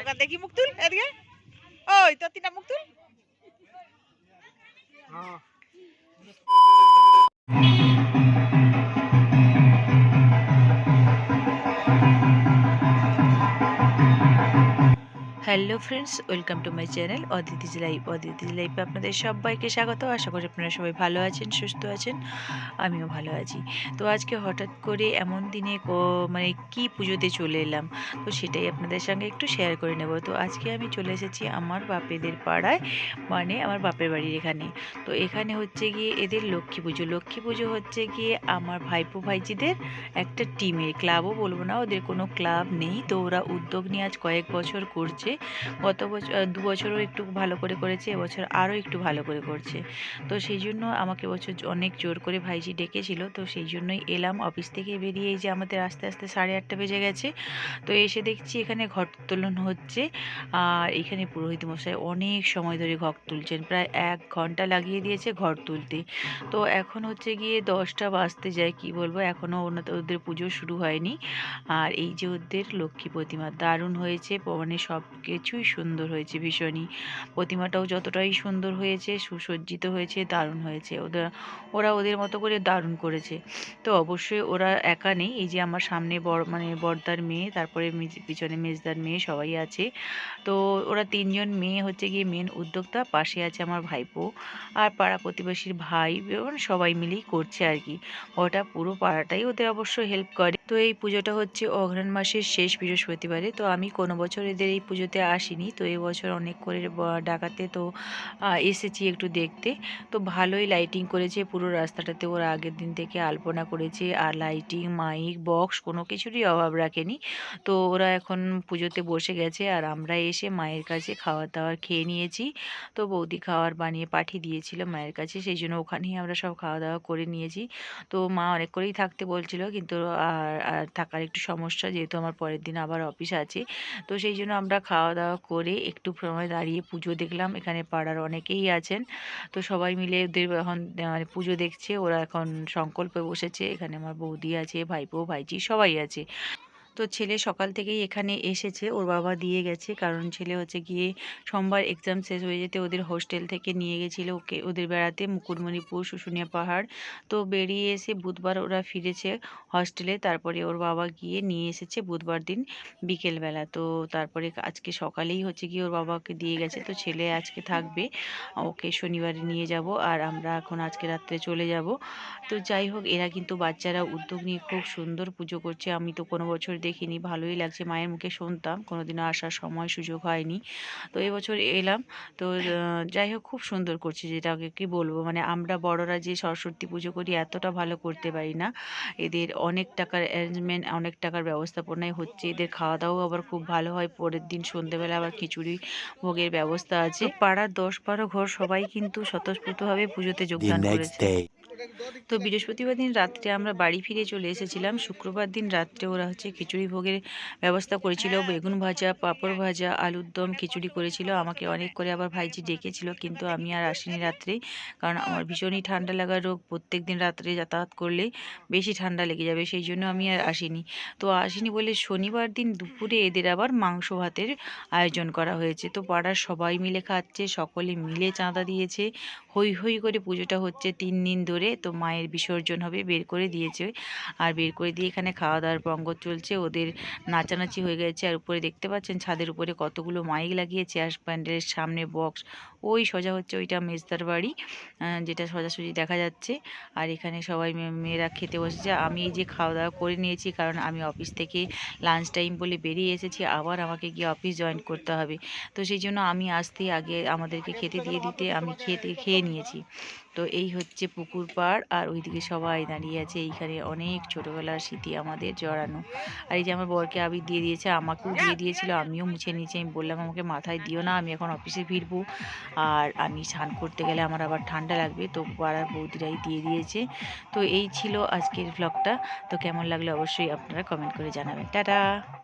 যা রুমাল খায় ওকে দেখি মুখ তুল এদিকে ওই তোর তিনটা মুখ তুল hello friends welcome to my channel Aditi's life Aditi's লাইফে আপনাদের সবাইকে স্বাগত। আশা করি আপনারা সবাই ভালো আছেন, সুস্থ আছেন, আমিও ভালো আছি। তো আজকে হঠাৎ করে এমন দিনে মানে কি পুজোতে চলে এলাম, তো সেটাই আপনাদের সঙ্গে একটু শেয়ার করে নেব। তো আজকে আমি চলে এসেছি আমার বাপেদের পাড়ায় মানে আমার বাপের বাড়ির এখানে। তো এখানে হচ্ছে গিয়ে এদের লক্ষ্মী পুজো। লক্ষ্মী পুজো হচ্ছে গিয়ে আমার ভাইপো ভাইজিদের একটা টিমের ক্লাবও বলব না, ওদের কোনো ক্লাব নেই। তো ওরা উদ্যোগ নিয়ে আজ কয়েক বছর করছে। গত বছর দু বছরও একটু ভালো করে করেছে, এবছর আরও একটু ভালো করে করছে। তো সেই জন্য আমাকে বছর অনেক জোর করে ভাইজি ডেকেছিল, তো সেই জন্যই এলাম অফিস থেকে বেরিয়ে যে আমাদের আস্তে আস্তে সাড়ে আটটা বেজে গেছে। তো এসে দেখছি এখানে ঘট তোলন হচ্ছে, আর এখানে পুরোহিত মশাই অনেক সময় ধরে ঘট তুলছেন, প্রায় এক ঘণ্টা লাগিয়ে দিয়েছে ঘর তুলতে। তো এখন হচ্ছে গিয়ে দশটা বাজতে যায়, কি বলব, এখনও ওদের পুজো শুরু হয়নি। আর এই যে ওদের লক্ষ্মী প্রতিমা দারুণ হয়েছে মানে সব কিছুই সুন্দর হয়েছে ভীষণই। প্রতিমাটাও যতটাই সুন্দর হয়েছে, সুসজ্জিত হয়েছে, দারুণ হয়েছে। ওদের, ওরা ওদের মতো করে দারুণ করেছে। তো অবশ্যই ওরা একা নেই। এই যে আমার সামনে বড় মানে বড়দার মেয়ে, তারপরে পিছনে মেজদার মেয়ে সবাই আছে। তো ওরা তিনজন মেয়ে হচ্ছে গিয়ে মেন উদ্যোক্তা, পাশে আছে আমার ভাইপো আর পাড়া প্রতিবেশীর ভাই এবং সবাই মিলেই করছে আর কি। ওটা পুরো পাড়াটাই ওদের অবশ্য হেল্প করে। তো এই পুজোটা হচ্ছে অঘ্রাণ মাসের শেষ বৃহস্পতিবারে। তো আমি কোনো বছর এদের এই পুজোতে আসিনি। তো এবছর অনেক করে ডাকাতে তো এসেছি একটু দেখতে। তো ভালোই লাইটিং করেছে, পুরো রাস্তাটাতে ওরা আগের দিন থেকে আলপনা করেছে। আর লাইটিং মাইক বক্স কোনো কিছুরই অভাব রাখেনি। তো ওরা এখন পুজোতে বসে গেছে। আর আমরা এসে মায়ের কাছে খাওয়ার দাওয়ার খেয়ে নিয়েছি। তো বৌদি খাওয়ার বানিয়ে পাঠিয়ে দিয়েছিল মায়ের কাছে। সেই জন্য ওখানেই আমরা সব খাওয়া দাওয়া করে নিয়েছি। তো মা অনেক করেই থাকতে বলছিল। কিন্তু, আর আর থাকার একটু সমস্যা, যেহেতু আমার পরের দিন আবার অফিস আছে। তো সেই জন্য আমরা খাওয়া দাওয়া করে একটু সময় দাঁড়িয়ে পুজো দেখলাম। এখানে পাড়ার অনেকেই আছেন। তো সবাই মিলে ওদের এখন মানে পুজো দেখছে। ওরা এখন সংকল্পে বসেছে। এখানে আমার বৌদি আছে, ভাইপো, ভাইজি সবাই আছে। তো ছেলে সকাল থেকেই এখানে এসেছে, ওর বাবা দিয়ে গেছে। কারণ ছেলে হচ্ছে গিয়ে সোমবার এক্সাম শেষ হয়ে যেতে ওদের হোস্টেল থেকে নিয়ে গেছিল ওকে, ওদের বেড়াতে মুকুটমণিপুর, শুশুনিয়া পাহাড়। তো বেরিয়ে এসে বুধবার ওরা ফিরেছে হস্টেলে তারপরে ওর বাবা গিয়ে নিয়ে এসেছে বুধবার দিন বিকেলবেলা। তো তারপরে আজকে সকালেই হচ্ছে গিয়ে ওর বাবাকে দিয়ে গেছে, তো ছেলে আজকে থাকবে। ওকে শনিবারে নিয়ে যাব আর আমরা এখন আজকে রাত্রে চলে যাব। তো যাই হোক, এরা কিন্তু বাচ্চারা উদ্যোগ নিয়ে খুব সুন্দর পুজো করছে। আমি তো কোনো বছর দেখিনি ভালোই লাগছে। মায়ের মুখে শুনতাম কোনোদিনও আসার সময় সুযোগ হয়নি। তো এবছর এলাম। তো যাই হোক খুব সুন্দর করছে যেটাকে কি বলব? মানে আমরা বড়রা যে সরস্বতী পুজো করি এতটা ভালো করতে পারি না। এদের অনেক টাকার অ্যারেঞ্জমেন্ট অনেক টাকার ব্যবস্থাপনায় হচ্ছে। এদের খাওয়া দাওয়াও আবার খুব ভালো হয়। পরের দিন সন্ধেবেলা আবার খিচুড়ি ভোগের ব্যবস্থা আছে। পাড়ার দশ বারো ঘর সবাই কিন্তু স্বতঃস্ফূর্তভাবে পুজোতে যোগদান করেছে. তো বৃহস্পতিবার দিন রাত্রে আমরা বাড়ি ফিরে চলে এসেছিলাম। শুক্রবার দিন রাত্রে ওরা হচ্ছে খিচুড়ি ভোগের ব্যবস্থা করেছিল। বেগুন ভাজা, পাঁপড় ভাজা, আলুর দম খিচুড়ি করেছিল। আমাকে অনেক করে আবার ভাইজি ডেকেছিল, কিন্তু আমি আর আসিনি রাত্রে। কারণ আমার ভীষণই ঠান্ডা লাগার রোগ। প্রত্যেক দিন রাত্রে যাতায়াত করলে বেশি ঠান্ডা লেগে যাবে, সেই জন্য আমি আর আসিনি। তো আসিনি বলে শনিবার দিন দুপুরে এদের আবার মাংস ভাতের আয়োজন করা হয়েছে। তো পাড়ার সবাই মিলে খাচ্ছে, সকলে মিলে চাঁদা দিয়েছে। হই হই করে পুজোটা হচ্ছে তিন দিন ধরে। তো মায়ের বিসর্জন হবে, বের করে দিয়েছে আর বের করে দিয়ে এখানে খাওয়া দাওয়ার পঙ্গ চলছে, ওদের নাচানাচি হয়ে গেছে। আর উপরে দেখতে পাচ্ছেন ছাদের উপরে কতগুলো মাইক লাগিয়েছে আর প্যান্ডেলের সামনে বক্স ওই সোজা হচ্ছে ওইটা মেজদার বাড়ি যেটা সোজাসুজি দেখা যাচ্ছে। আর এখানে সবাই মেয়েরা খেতে বসেছে। আমি এই যে খাওয়া দাওয়া করে নিয়েছি, কারণ আমি অফিস থেকে লাঞ্চ টাইম বলে বেরিয়ে এসেছি, আবার আমাকে গিয়ে অফিস জয়েন করতে হবে। তো সেই জন্য আমি আসতে আগে আমাদেরকে খেতে দিয়ে দিতে আমি খেতে, খেয়ে নিয়েছি। তো এই হচ্ছে পুকুর পাড়, আর ওইদিকে সবাই দাঁড়িয়ে আছে। এইখানে অনেক ছোটোবেলার স্মৃতি আমাদের জড়ানো। আর এই যে আমার বরকে আবির দিয়ে দিয়েছে, আমাকেও দিয়ে দিয়েছিল, আমিও মুছে নিয়েছি। আমি বললাম, আমাকে মাথায় দিও না, আমি এখন অফিসে ফিরবো। আর আমি স্নান করতে গেলে আমার আবার ঠান্ডা লাগবে, তো পাড়ার বৌদিরাই দিয়ে দিয়েছে। তো এই ছিল আজকের ব্লগটা তো কেমন লাগল অবশ্যই আপনারা কমেন্ট করে জানাবেন। টাটা!